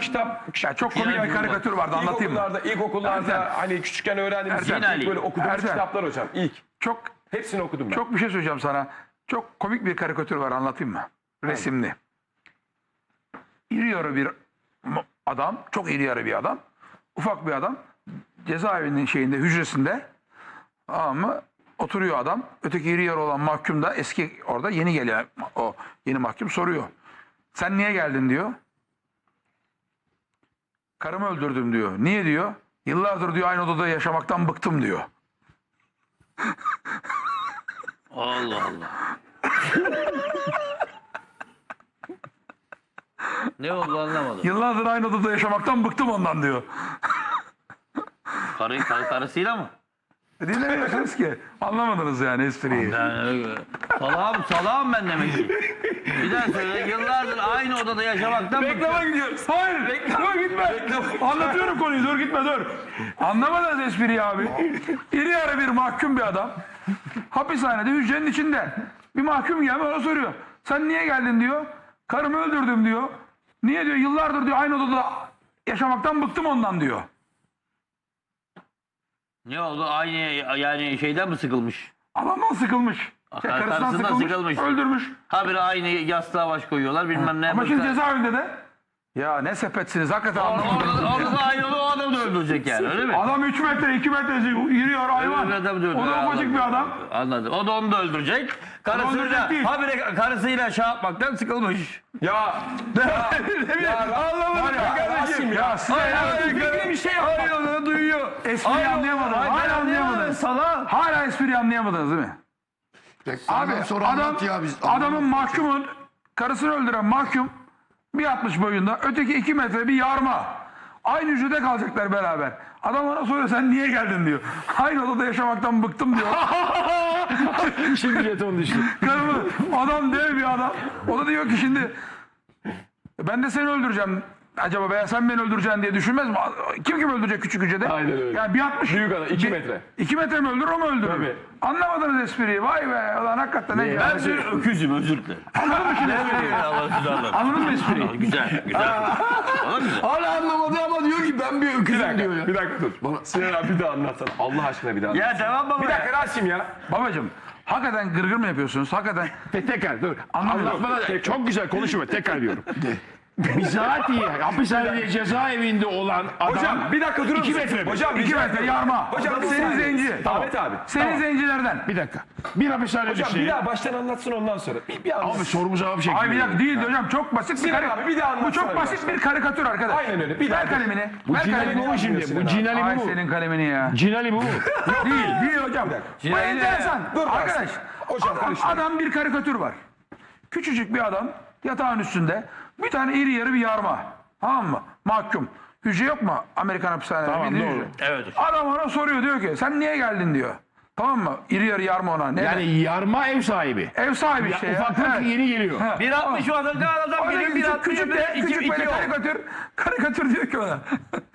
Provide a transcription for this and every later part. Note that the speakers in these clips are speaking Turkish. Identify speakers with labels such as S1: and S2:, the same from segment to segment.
S1: kitap kitap
S2: Ya çok komik bir karikatür vardı anlatayım mı?
S1: İlkokullarda, ilkokullarda
S2: Ertem.
S1: hani küçükken öğrendiğimiz
S2: Ertem.
S1: ilk
S3: Ali.
S1: böyle okuduğumuz
S2: Ertem.
S1: kitaplar hocam. İlk.
S2: Çok
S1: Hepsini okudum ben.
S2: çok bir şey söyleyeceğim sana. Çok komik bir karikatür var anlatayım mı? Resimli. İri yarı bir adam, çok iri yarı bir adam. Ufak bir adam. Cezaevinin şeyinde, hücresinde. Ama oturuyor adam. Öteki iri yarı olan mahkum da eski orada yeni gelen o yeni mahkum soruyor. Sen niye geldin diyor. Karımı öldürdüm diyor. Niye diyor? Yıllardır diyor aynı odada yaşamaktan bıktım diyor.
S3: Allah Allah. ne oldu anlamadım.
S2: Yıllardır aynı odada yaşamaktan bıktım ondan diyor.
S3: Karı, karı karısıyla mı?
S2: E Dinlemiyorsunuz ki. Anlamadınız yani espriyi.
S3: Ben öyle. Salağım, salağım ben demek ki. Bir daha söyle. Yıllardır aynı odada yaşamaktan
S2: Reklama gidiyoruz. Hayır. Reklama gitme. Anlatıyorum konuyu. Dur gitme dur. Anlamadınız espriyi abi. İri yarı bir mahkum bir adam. Hapishanede hücrenin içinde. Bir mahkum gelmiş ona soruyor. Sen niye geldin diyor. Karımı öldürdüm diyor. Niye diyor yıllardır diyor aynı odada yaşamaktan bıktım ondan diyor.
S3: Ne oldu? Aynı yani şeyden mi sıkılmış?
S2: Adamdan sıkılmış.
S3: Kar-
S2: karısından sıkılmış. Öldürmüş.
S3: Habire aynı yastığa baş koyuyorlar bilmem ne.
S2: Ama şimdi
S3: yapmışlar.
S2: cezaevinde de ya ne sepetsiniz hakikaten anlamadım.
S3: orada, orada da aynı o adamı da öldürecek yani öyle mi?
S2: Adam 3 metre 2 metre yürüyor hayvan.
S3: Öyle adam da
S2: O da
S3: öldürecek,
S2: ufacık bir adam.
S3: Anladım. O da onu da öldürecek.
S2: öldürecek
S3: Karısıyla,
S2: değil.
S3: habire karısıyla şey yapmaktan sıkılmış.
S1: Ya
S2: Anlamadım
S1: Rasim ya.
S2: Ya size ya,
S1: Fikri bir şey yapmak.
S3: Hayır onu duyuyor.
S2: espriyi anlayamadınız. Hala anlayamadınız.
S3: Sala.
S2: Hala espriyi anlayamadınız değil mi? Abi
S4: sonra
S2: adam,
S4: anlat ya biz.
S2: adamın mahkumun karısını öldüren mahkum 1.60 boyunda öteki 2 metre bir yarma. Aynı hücrede kalacaklar beraber. Adam ona soruyor sen niye geldin diyor. Aynı odada yaşamaktan bıktım diyor.
S1: Şimdi jeton düştü.
S2: Karımı adam dev bir adam. O da diyor ki şimdi ben de seni öldüreceğim. Acaba veya sen beni öldüreceksin diye düşünmez mi? Kim kim öldürecek küçük hücrede?
S1: Aynen öyle.
S2: Yani bir 60.
S1: Büyük adam, iki
S2: bir-
S1: metre.
S2: iki metre mi öldürür o mu öldürür?
S1: Tabii.
S2: Anlamadınız espriyi. Vay be. Ulan hakikaten ne
S3: Ben seni öküzüm özür dilerim.
S2: Anladın mı şimdi espriyi? Anladın mı espriyi?
S3: Güzel, güzel. Güzel.
S4: Hala anlamadı ama diyor ki ben bir
S1: Bir
S4: öküzüm diyor ya.
S1: bir dakika dur. Sinan abi bir daha anlatsana. Allah aşkına bir daha anlat.
S3: Ya devam baba.
S1: Bir dakika Rasim ya.
S2: Babacım hakikaten gırgır mı yapıyorsunuz? Hakikaten
S5: Tekrar dur.
S2: Anlamıyorum.
S5: Anlatma da çok güzel konuşma tekrar diyorum. Bizatihi hapishanede cezaevinde olan adam
S1: Hocam bir dakika
S5: İki
S1: musun?
S5: metre mi?
S1: Hocam
S2: iki
S1: rica
S2: metre
S1: ederim.
S2: yarma.
S1: Hocam bir
S2: senin zenci.
S1: Ahmet abi.
S2: Senin zencilerden.
S5: bir dakika. Bir hapishane
S1: Hocam bir
S5: düşünelim.
S1: daha baştan anlatsın ondan sonra. Bir, bir anlat.
S5: Abi sorumuz cevap şeklinde.
S2: Ay bir dakika değil hocam çok basit bir
S1: Sinan abi, bir daha
S2: Bu
S1: anlatsana
S2: çok basit
S1: baştan.
S2: bir karikatür arkadaş.
S1: Aynen öyle, bir
S2: Ver
S1: daha.
S2: kalemini.
S5: Bu
S2: Ver
S5: Cinali bu mu
S2: kalemini.
S5: şimdi? Bu Cinali
S2: Ay
S5: bu mu?
S2: senin kalemini ya.
S5: Cinali bu mu?
S2: Değil, değil hocam. Bu
S3: Cinali ne
S2: enteresan.
S1: Dur
S2: Arkadaş.
S1: Hocam
S2: adam,
S1: karıştırma.
S2: adam bir karikatür var. Küçücük bir adam yatağın üstünde bir tane iri yarı bir yarma. Tamam mı? Mahkum. Hücre yok mu Amerikan hapishanelerinde?
S5: Tamam, doğru.
S2: hücre.
S3: Evet.
S2: Adam ona soruyor diyor ki sen niye geldin diyor. Tamam mı? İri yarı yarma ona. Neden?
S5: Yani yarma ev sahibi.
S2: Ev sahibi
S5: Ya,
S2: işte ya.
S5: ufaklık
S2: Evet.
S5: yeni geliyor.
S2: Ha.
S3: 1.60 o adam adam
S2: Orada
S3: geliyor
S2: küçük,
S3: 1.60
S2: küçük, de,
S3: iki,
S2: küçük
S3: iki
S2: böyle karikatür, karikatür diyor ki ona.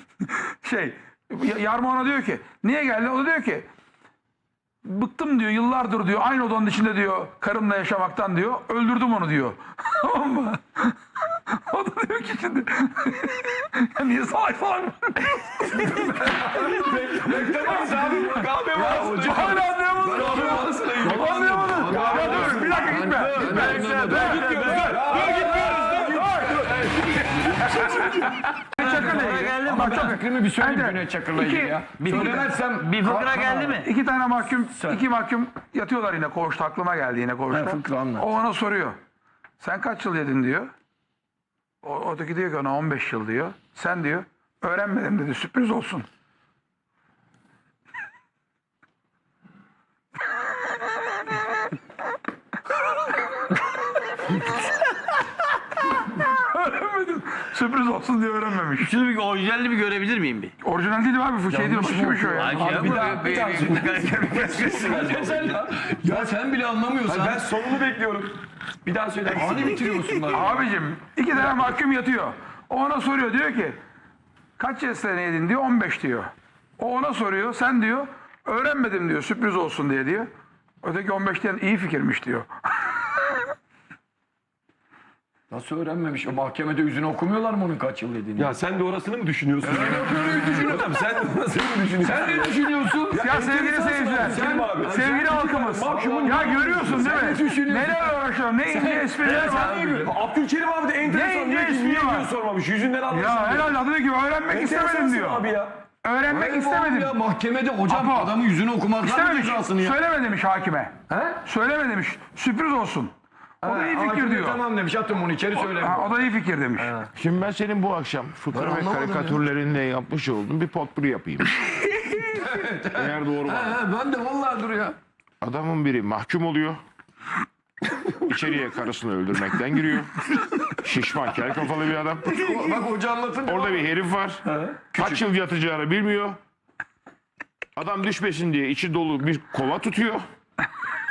S2: şey, Yarma ona diyor ki, niye geldi? O da diyor ki, bıktım diyor, yıllardır diyor, aynı odanın içinde diyor, karımla yaşamaktan diyor, öldürdüm onu diyor. Tamam mı? o da diyor ki şimdi, ya niye salak salak?
S1: Beklemeyiz abi. Kahve var.
S2: Hala anlayamadın. Anlayamadın. Ya dur, bir dakika gitme. Gitme. Dur, gitmiyoruz. Dur, gitmiyoruz. Dur. İlgili.
S3: geldi?
S2: Ama
S3: Ben
S2: çok-
S5: Fikrimi bir söyle
S2: Bence
S5: Cüneyt Çakır'la ilgili ya.
S3: Bir fıkra, bir fıkra geldi mi?
S2: İki tane mahkum, iki mahkum yatıyorlar yine koğuşta. Aklıma geldi yine koğuşta.
S5: fıkra anlat.
S2: O ona soruyor. Sen kaç yıl yedin diyor. O, öteki diyor ki ona 15 yıl diyor. Sen diyor öğrenmedim dedi sürpriz olsun. öğrenmedim. Sürpriz olsun diye öğrenmemiş.
S3: Şunu bir orijinalini bir görebilir miyim bir?
S2: Orijinal değil mi abi? Bu şey değil. Başka bir şey o ya.
S3: Şey
S1: bir daha- bir daha-
S4: Ya sen bile anlamıyorsan.
S1: Ben sonunu bekliyorum. Bir daha söyler misin?
S4: Hani bitiriyorsun lan.
S2: Abicim iki tane mahkum yatıyor. O ona soruyor diyor ki kaç sene yedin diyor 15 diyor. O ona soruyor sen diyor öğrenmedim diyor sürpriz olsun diye diyor. Öteki 15 diyen iyi fikirmiş diyor.
S4: Nasıl öğrenmemiş? O mahkemede yüzünü okumuyorlar mı onun kaç yıl yediğini?
S1: Ya sen de orasını mı düşünüyorsun? Hocam sen de orasını mı düşünüyorsun?
S4: Sen ne düşünüyorsun?
S2: Ya sevgili seyirciler,
S1: Sen abi.
S2: sevgili halkımız. Ya görüyorsun değil mi? Neler uğraşıyor, ne ince espriler var.
S1: Abdülkerim abi de enteresan
S2: Ne ince espri var.
S1: sormamış. Yüzünden anlasın.
S2: Ya herhalde adı diyor ki öğrenmek istemedim diyor.
S1: Abi ya.
S2: Öğrenmek
S4: Öyle
S2: istemedim.
S4: Ya mahkemede hocam
S2: Apo.
S4: adamın yüzünü okumazlar mı
S2: İstememiş.
S4: cezasını ya?
S2: Söyleme demiş hakime.
S4: He?
S2: Söyleme demiş. Sürpriz olsun. O da iyi fikir diyor.
S4: Tamam demiş atın bunu içeri söyle.
S2: Ha, o da iyi fikir demiş.
S5: Şimdi ben senin bu akşam fıkra ve
S4: anlamadım
S5: karikatürlerinde yapmış olduğun bir potpuri yapayım. Eğer doğru var.
S4: He, ben de vallahi dur ya.
S5: Adamın biri mahkum oluyor. İçeriye karısını öldürmekten giriyor. Şişman kel kafalı bir adam.
S4: Bak hoca anlatınca.
S5: Orada bir herif var. Kaç yıl yatacağını bilmiyor. Adam düşmesin diye içi dolu bir kova tutuyor.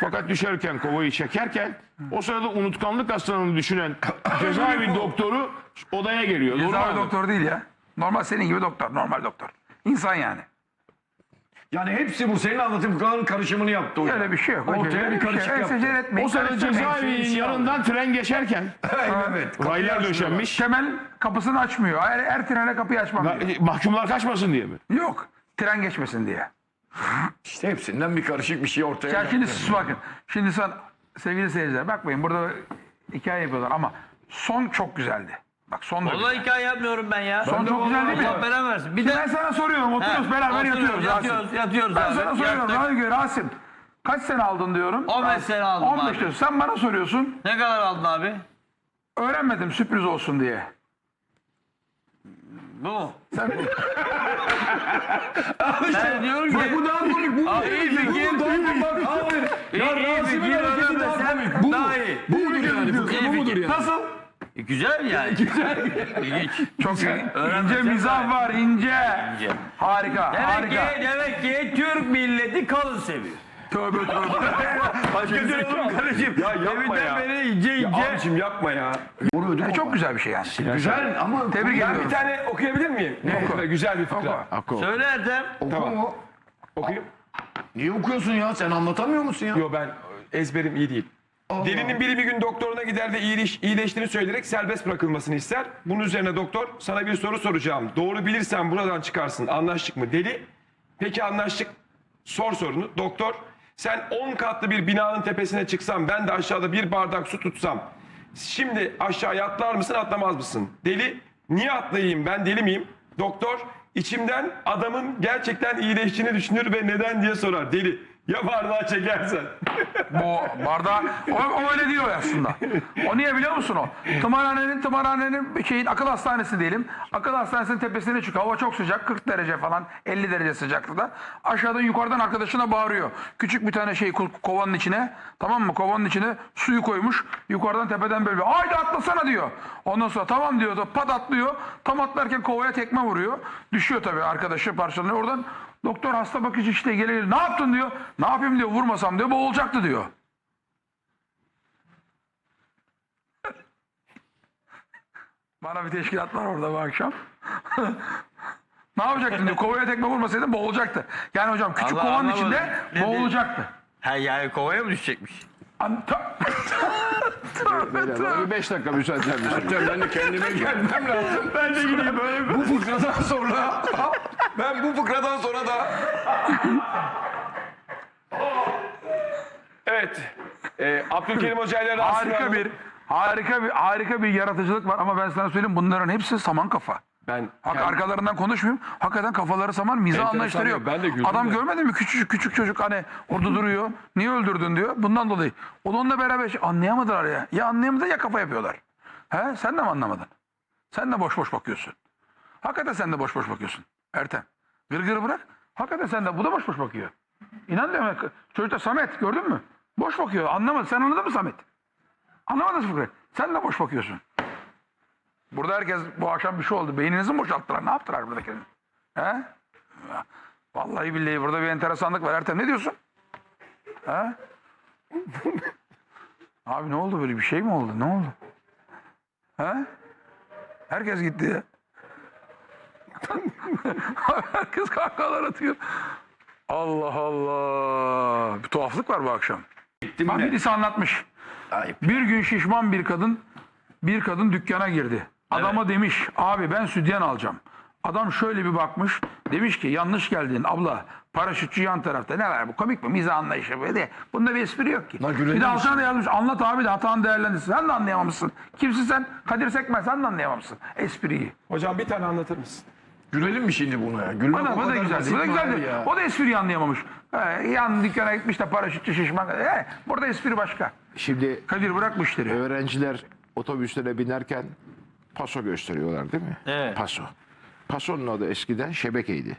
S5: Fakat düşerken kovayı çekerken o sırada unutkanlık hastalığını düşünen cezaevi doktoru odaya geliyor. Doğru
S2: Cezaevi doktor değil ya. Normal senin gibi doktor. Normal doktor. İnsan yani.
S4: Yani hepsi bu senin anlatıp karışımını yaptı hocam.
S2: Öyle bir şey yok.
S4: Ortaya
S2: Öyle
S4: bir karışık
S2: şey.
S4: yaptı.
S2: Etmeyin,
S5: O sırada
S2: karıştırmayın.
S5: cezaevinin yanından tren geçerken
S4: evet.
S5: raylar döşenmiş.
S2: Temel kapısını açmıyor. Her, her trene kapıyı açmam diyor.
S5: Na- Mahkumlar kaçmasın diye mi?
S2: Yok. Tren geçmesin diye.
S4: İşte hepsinden bir karışık bir şey ortaya
S2: Ya şimdi siz bakın. Şimdi sen sevgili seyirciler bakmayın burada hikaye yapıyorlar ama son çok güzeldi. Bak son da
S3: Vallahi
S2: güzel.
S3: hikaye yapmıyorum ben ya.
S2: Son çok güzel değil mi?
S3: Allah belanı versin. Bir de
S2: Ben sana soruyorum oturuyoruz
S3: He,
S2: beraber
S3: oturuyoruz,
S2: yatıyoruz. Rasim.
S3: yatıyoruz, yatıyoruz
S2: Ben
S3: abi.
S2: sana soruyorum
S3: Yattık.
S2: Rasim. Rasim. Kaç sene aldın diyorum.
S3: 15 sene aldım
S2: 15
S3: abi.
S2: diyorsun. Sen bana soruyorsun.
S3: Ne kadar aldın abi?
S2: Öğrenmedim sürpriz olsun diye.
S3: Bu mu?
S2: Sen
S3: Ben diyorum ki...
S4: Bu daha komik. Bu
S3: Abi iyi fikir.
S4: Bu daha komik. Bak abi.
S3: İyi, iyi fikir öğrenmesen
S4: Bu mu?
S3: daha iyi.
S4: Bu mudur yani? Bu bu mudur yani?
S2: nasıl?
S3: E, Güzel yani. Güzel. İlginç.
S2: Çok.
S3: Öğrenmesen
S2: ince mizah
S3: daha
S2: var ince.
S3: İnce.
S2: Harika.
S3: Demek
S2: harika.
S3: ki, demek ki Türk milleti kalın seviyor.
S2: Tövbe tövbe.
S3: Başka türlü olur kardeşim.
S1: Ya yapma
S3: Deminden
S1: ya.
S3: beri ince ince.
S1: Abicim yapma ya.
S2: E, çok güzel bir şey yani.
S4: Güzel ama
S2: Tebrik
S1: Ya
S2: ediyorum.
S1: bir tane okuyabilir miyim? Ne
S2: Oku.
S1: Güzel bir fıkra.
S5: Akko.
S3: Söyle Ertem.
S4: oku mu?
S1: Okuyayım.
S4: Niye okuyorsun ya? Sen anlatamıyor musun ya?
S1: Yo ben ezberim iyi değil. Delinin biri bir gün doktoruna gider ve iyileş, iyileştiğini söyleyerek serbest bırakılmasını ister. Bunun üzerine doktor sana bir soru soracağım. Doğru bilirsen buradan çıkarsın. Anlaştık mı? Deli. Peki anlaştık. Sor sorunu. Doktor sen 10 katlı bir binanın tepesine çıksan ben de aşağıda bir bardak su tutsam. Şimdi aşağıya atlar mısın atlamaz mısın? Deli niye atlayayım ben deli miyim? Doktor içimden adamın gerçekten iyileştiğini düşünür ve neden diye sorar. Deli ya bardağı çekersen.
S2: Bu bardağı o, o öyle o aslında. O niye biliyor musun o? Tımarhanenin tımarhanenin şeyin akıl hastanesi diyelim. Akıl hastanesinin tepesine çıkıyor. Hava çok sıcak 40 derece falan 50 derece sıcaklıkta. Aşağıdan yukarıdan arkadaşına bağırıyor. Küçük bir tane şey ko- kovanın içine tamam mı? Kovanın içine suyu koymuş. Yukarıdan tepeden böyle haydi atlasana diyor. Ondan sonra tamam diyor pat atlıyor. Tam atlarken kovaya tekme vuruyor. Düşüyor tabii arkadaşı parçalanıyor. Oradan doktor hasta bakıcı işte geliyor. Ne yaptın diyor. Ne yapayım diyor vurmasam diyor boğulacaktı diyor. Bana bir teşkilat var orada bu akşam. ne yapacaktın diyor. Kovaya tekme vurmasaydın boğulacaktı. Yani hocam küçük
S3: Allah
S2: kovanın
S3: anlamadım.
S2: içinde
S3: Ne-
S2: boğulacaktı.
S3: Ha yani kovaya mı düşecekmiş?
S2: An- ta-
S5: Beyler, bir beş dakika müsaade eder misiniz?
S4: Ben de kendime gelmem lazım.
S2: ben de gideyim böyle.
S4: Bu fıkradan sonra ben bu fıkradan sonra da
S1: Evet. Ee, Abdülkerim Hoca ile
S2: Harika bir harika bir harika bir yaratıcılık var ama ben sana söyleyeyim bunların hepsi saman kafa.
S1: Ben
S2: Hak
S1: kendim-
S2: arkalarından konuşmayayım. Hakikaten kafaları saman mizah
S1: Enteresan
S2: anlayışları yok.
S1: ben de güldüm
S2: Adam
S1: de.
S2: görmedin mi küçücük küçük çocuk hani orada duruyor. Niye öldürdün diyor. Bundan dolayı. Onunla beraber şey- anlayamadılar ya. Ya anlayamadı ya kafa yapıyorlar. He? Sen de mi anlamadın? Sen de boş boş bakıyorsun. Hakikaten sen de boş boş bakıyorsun. Ertem. Gır gır bırak. Hakikaten sen de bu da boş boş bakıyor. İnan diyorum. Çocukta Samet gördün mü? Boş bakıyor. Anlamadı. Sen anladın mı Samet? Anlamadın Fıkra. Sen de boş bakıyorsun. Burada herkes bu akşam bir şey oldu. Beyninizi mi boşalttılar? Ne yaptılar buradakiler? He? Vallahi billahi burada bir enteresanlık var. Ertem ne diyorsun? He? Abi ne oldu böyle bir şey mi oldu? Ne oldu? He? Herkes gitti ya. Herkes kahkahalar atıyor. Allah Allah. Bir tuhaflık var bu akşam. Bak birisi anlatmış. Bir gün şişman bir kadın Bir kadın dükkana girdi. Adama demiş abi ben sütyen alacağım. Adam şöyle bir bakmış. Demiş ki yanlış geldin abla. Paraşütçü yan tarafta. Ne var bu komik mi? Mizah anlayışı böyle. Bunda bir espri yok ki.
S4: Lan
S2: Bir de altına da yazmış. Anlat abi de hatanı değerlendirsin. Sen de anlayamamışsın. Kimsin sen? Kadir Sekmen sen de anlayamamışsın. Espriyi.
S1: Hocam bir tane anlatır mısın?
S4: Gülelim mi şimdi buna ya? Gülmek
S2: O da,
S4: o
S2: o da güzeldi. Bu da güzeldi.
S4: ya?
S2: O da espriyi anlayamamış. He, yan dükkana gitmiş de paraşütçü şişman. He, burada espri başka.
S5: Şimdi
S2: Kadir bırak bu işleri.
S5: öğrenciler otobüslere binerken paso gösteriyorlar değil mi?
S3: Evet.
S5: Paso. Pasonun adı eskiden şebekeydi.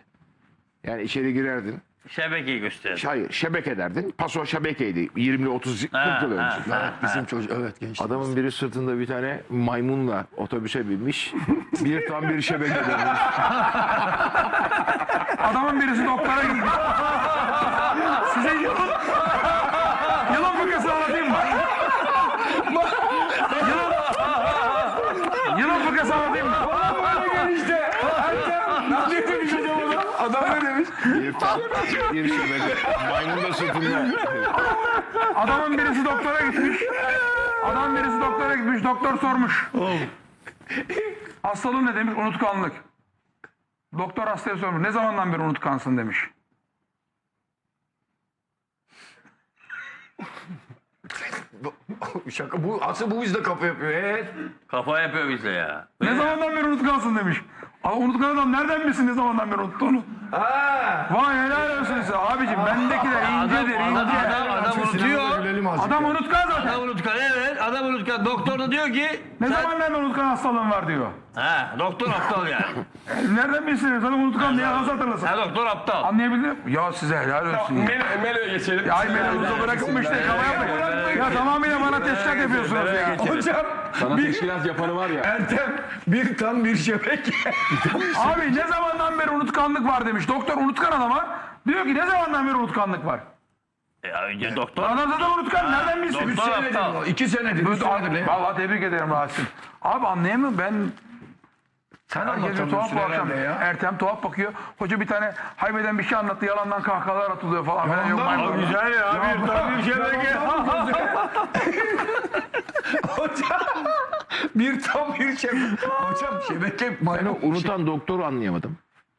S5: Yani içeri girerdin.
S3: Şebekeyi göster.
S5: Hayır şebeke derdin. Paso şebekeydi. 20 30 40
S3: Ha,
S5: yıl önce.
S3: ha.
S4: Evet, bizim çocuk evet genç.
S5: Adamın biri sırtında bir tane maymunla otobüse binmiş. bir tam bir şebeke dönmüş.
S2: Adamın birisi doktora gitmiş. Size yılan, yılan fıkrası anlatayım mı? Yılan, yılan fıkrası anlatayım mı?
S1: Adam
S5: bir şebeke. Maymun da sırtında.
S2: Adamın birisi doktora gitmiş. Adamın birisi doktora gitmiş. Doktor sormuş. Hastalığın ne demiş? Unutkanlık. Doktor hastaya sormuş. Ne zamandan beri unutkansın demiş.
S4: Şaka bu asıl bu bizde kafa yapıyor. Evet.
S3: Kafa yapıyor bize ya.
S2: Ne zamandan beri unutkansın demiş. Aa, unutkan adam nereden bilsin ne zamandan beri unuttuğunu? Vay helal olsun size. Abicim bendekiler incedir
S3: Adam,
S2: ince.
S3: adam, adam
S4: Sinemada
S3: unutuyor.
S2: Adam unutkan zaten.
S3: Adam unutkan evet adam unutkan. Doktor da diyor ki
S2: Ne
S3: sen-
S2: zamandan beri unutkan hastalığın var diyor.
S3: Ha, doktor aptal yani.
S2: Nereden bilsin? Zaten unutkan diye nasıl hatırlasın?
S3: Ha, doktor aptal.
S2: Anlayabildin mi? Ya size helal olsun. ya.
S1: Melo, Melo'ya geçelim.
S2: Ya ay melonuzu bırakın bu işte kafa yapmayın. Ya tamamıyla bana teşkilat yapıyorsunuz ya.
S4: Hocam
S1: Sana teşkilat yapanı var ya.
S4: Ertem bir tam bir şebeke.
S2: Abi ne zamandan beri unutkanlık var demiş. Doktor unutkan adama. Diyor ki ne zamandan beri unutkanlık var?
S3: Ya önce doktor.
S2: Adam zaten unutkan nereden bilsin?
S3: doktor aptal.
S4: İki senedir. Üç senedir. ne?
S2: Vallahi tebrik ederim Rasim. Abi anlayamıyorum ben
S4: Sen anlatamıyorsun
S2: tuhaf bu akşam.
S4: herhalde ya.
S2: Ertem tuhaf bakıyor. Hoca bir tane haybeden bir şey anlattı. Yalandan kahkahalar atılıyor falan. falan. Yok,
S4: Yalandan
S2: maymun.
S4: mı?
S3: Güzel ya. Bir tam bir şebeke.
S4: Hocam bir tam bir şebeke. Hocam şebeke maymun.
S5: Unutan doktoru anlayamadım.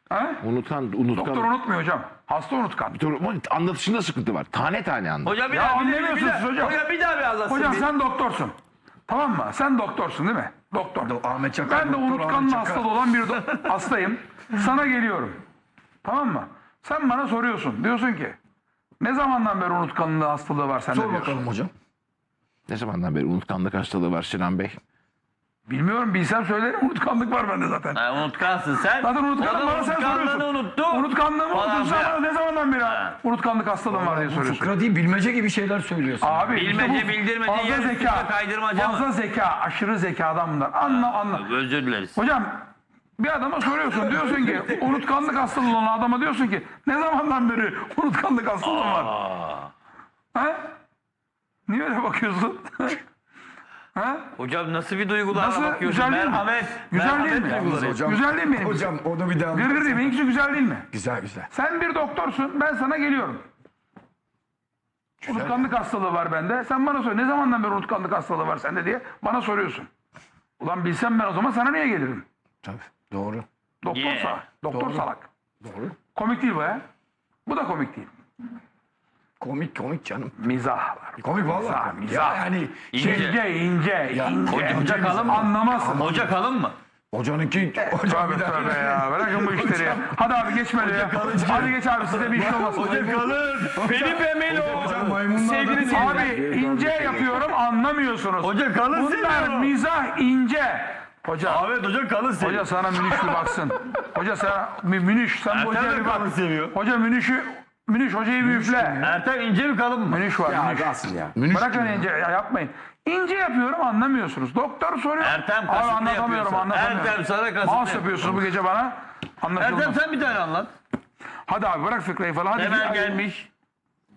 S2: Ha?
S5: Unutan, unutkan.
S2: Doktor unutmuyor hocam. Hasta unutkan.
S5: Doktor- anlatışında sıkıntı var. Tane tane anlat.
S3: Hocam bir
S2: Ya
S3: daha bir, bir, bir,
S2: anlamıyorsunuz
S3: daha.
S2: hocam.
S3: Hocam bir daha bir anlatsın.
S2: Hocam
S3: bir.
S2: sen doktorsun. Tamam mı? Sen doktorsun değil mi? Doktor.
S4: Ahmet Çakar.
S2: Ben de
S4: doktor
S2: unutkanlı hastalı olan bir do- hastayım. Sana geliyorum. Tamam mı? Sen bana soruyorsun. Diyorsun ki ne zamandan beri unutkanlığı hastalığı var sende
S4: Sor
S2: diyorsun.
S4: bakalım hocam.
S5: Ne zamandan beri unutkanlık hastalığı var Sinan Bey?
S2: Bilmiyorum bilsem söylerim unutkanlık var bende zaten.
S3: Ha, unutkansın sen.
S2: Zaten unutkanlık bana sen soruyorsun.
S3: unuttu.
S2: Unutkanlığımı
S3: filan.
S2: bana ne zamandan beri unutkanlık hastalığım var diye soruyorsun.
S4: fıkra değil bilmece gibi şeyler söylüyorsun.
S2: Abi işte
S3: Bilmece
S2: bu
S3: bildirmece
S2: fazla
S3: yer
S2: zeka,
S3: kaydırmaca mı?
S2: fazla zeka, aşırı zekadan bunlar. Anla anla.
S3: Özür dileriz.
S2: Hocam bir adama soruyorsun diyorsun ki unutkanlık hastalığı olan adama diyorsun ki ne zamandan beri unutkanlık hastalığın var? Ha? Niye öyle bakıyorsun? ha?
S3: Hocam nasıl bir duygularla
S2: Nasıl?
S3: bakıyorsun?
S2: Güzel değil mi?
S3: Merhamet.
S2: Güzel değil
S3: merhamet
S2: mi?
S3: duyguları.
S4: Hocam,
S2: Güzel değil mi?
S4: Hocam onu bir daha
S2: Gırgır değil benimkisi güzel değil mi?
S4: Güzel güzel.
S2: Sen bir doktorsun ben sana geliyorum. Unutkanlık hastalığı var bende. Sen bana sor. Ne zamandan beri unutkanlık hastalığı var sende diye bana soruyorsun. Ulan bilsem ben o zaman sana niye gelirim?
S4: Tabii. Doğru.
S2: Doktor
S3: Yeah.
S2: salak. Doktor
S4: Doğru.
S2: salak.
S4: Doğru.
S2: Komik değil bu ya. Bu da komik değil.
S4: Komik komik canım.
S2: Mizah var.
S4: Komik
S2: Mizah,
S4: vallahi.
S2: mizah.
S4: Ya yani
S3: İnce.
S4: şey,
S2: İnce, ince,
S4: Ya,
S2: ince.
S3: hoca- hoca kalın mı?
S2: Anlamazsın.
S3: Hoca kalın mı?
S4: hocanınki hocam
S2: Tövbe
S4: bir
S2: tövbe ya. Bırakın bu işleri ya. Hadi abi geç böyle ya. Hadi geç abi size bir iş olmasın.
S3: kalın. Felipe Melo.
S4: Hocam maymunlar
S3: Sevgili
S4: da-
S2: Abi ince yapıyorum anlamıyorsunuz.
S3: Hoca kalın
S2: Bunlar
S3: seviyor.
S2: mizah ince. Hoca,
S3: Ahmet hoca kalın seviyor.
S2: hoca sana Münüş bir baksın. Hoca sana Mü- Münüş sen bu
S3: Ertem
S2: hocaya
S3: de
S2: bir bak.
S3: kalın seviyor.
S2: Hoca Münüş'ü Münüş hocayı bir üfle.
S3: Ertem ince mi kalın mı?
S2: Münüş var Münüş.
S1: Nasıl ya?
S2: Bırakın ince ya yapmayın. İnce yapıyorum anlamıyorsunuz. Doktor soruyor.
S3: Ertem
S2: Abi
S3: kasıtlı
S2: anlatamıyorum
S3: yapıyorsun.
S2: anlatamıyorum.
S3: Ertem sana kasıtlı
S2: Mouse yapıyorsunuz bu gece bana. Anlaşılmaz.
S3: Ertem sen bir tane anlat.
S2: Hadi abi bırak fıkrayı falan. Hadi
S3: Temel gelmiş.